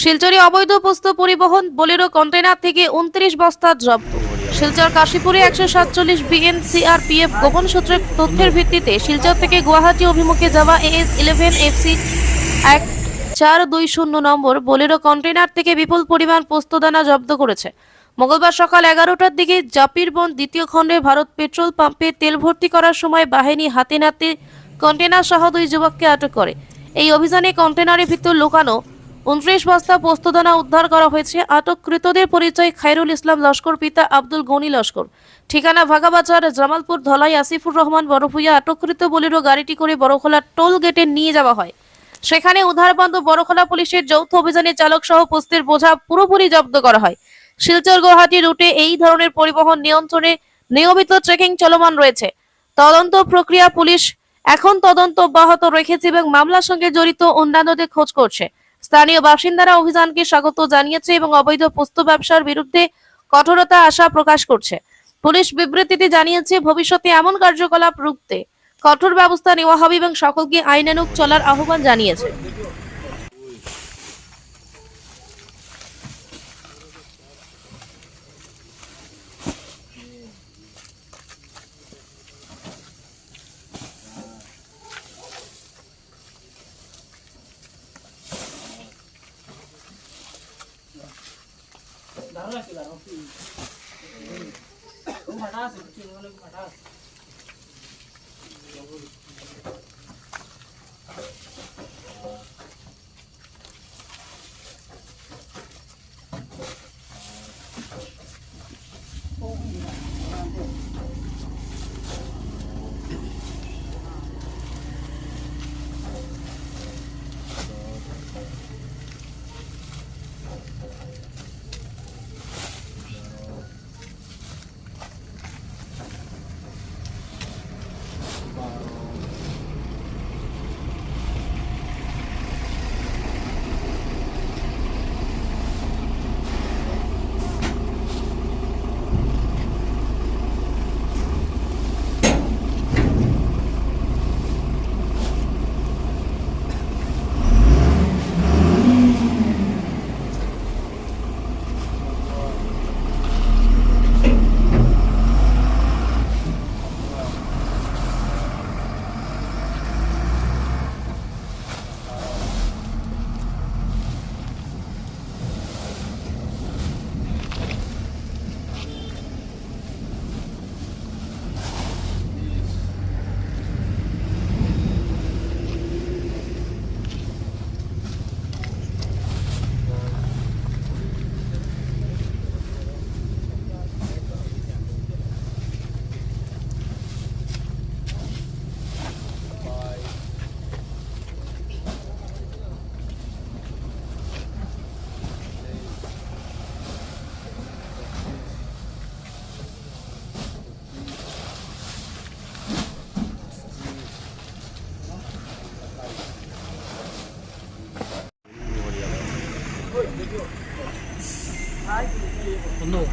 শিলচরে অবৈধ বস্তু পরিবহন বোলেরো কন্টেনার থেকে উনত্রিশ বস্তা জব্দ। শিলচর কাশীপুরে একশো সাতচল্লিশ বিএনসিআরপিএফ গোপন সূত্রের তথ্যের ভিত্তিতে শিলচর থেকে গুয়াহাটি অভিমুখে যাওয়া এএস ইলেভেন এফসি এক চার দুই শূন্য নম্বর বোলেরো কন্টেনার থেকে বিপুল পরিমাণ পোস্তদানা জব্দ করেছে। মঙ্গলবার সকাল এগারোটার দিকে জাপিরবন দ্বিতীয় খণ্ডে ভারত পেট্রোল পাম্পে তেল ভর্তি করার সময় বাহিনী হাতে নাতে কন্টেনার সহ দুই যুবককে আটক করে। এই অভিযানে কন্টেনারের ভিতর লুকানো উনত্রিশ বস্তা পোস্তদানা উদ্ধার করা হয়েছে। আটককৃতদের পরিচয় খায়রুল ইসলাম লস্কর পিতা আব্দুল গনি লস্কর। ঠিকানা ভাগাবাজার, জামালপুর, ধলাই, আসিফুর রহমান, বড়ভুইয়া। আটককৃত বলিরো গাড়িটি করে বড়খোলা টোল গেটে নিয়ে যাওয়া হয়। সেখানে উদ্ধারবন্ধ বড়খোলা পুলিশের যৌথ অভিযানে চালক সহ পোস্তের বোঝা পুরোপুরি জব্দ করা হয়। শিলচর গুয়াহাটি রুটে এই ধরনের পরিবহন নিয়ন্ত্রণে নিয়মিত চেকিং চলমান রয়েছে। তদন্ত প্রক্রিয়া পুলিশ এখন তদন্ত অব্যাহত রেখেছে এবং মামলার সঙ্গে জড়িত অন্যান্যদের খোঁজ করছে। স্থানীয় বাসিন্দারা অভিযানকে স্বাগত জানিয়েছে এবং অবৈধ পোস্ত ব্যবসার বিরুদ্ধে কঠোরতা আশা প্রকাশ করছে। পুলিশ বিবৃতিতে জানিয়েছে, ভবিষ্যতে এমন কার্যকলাপ রুখতে কঠোর ব্যবস্থা নেওয়া হবে এবং সকলকে আইনানুক চলার আহ্বান জানিয়েছে। दाना खिला रहा हूँ तुम हटा से बच्चे लोगों ने हटा Oh, yeah. 不弄。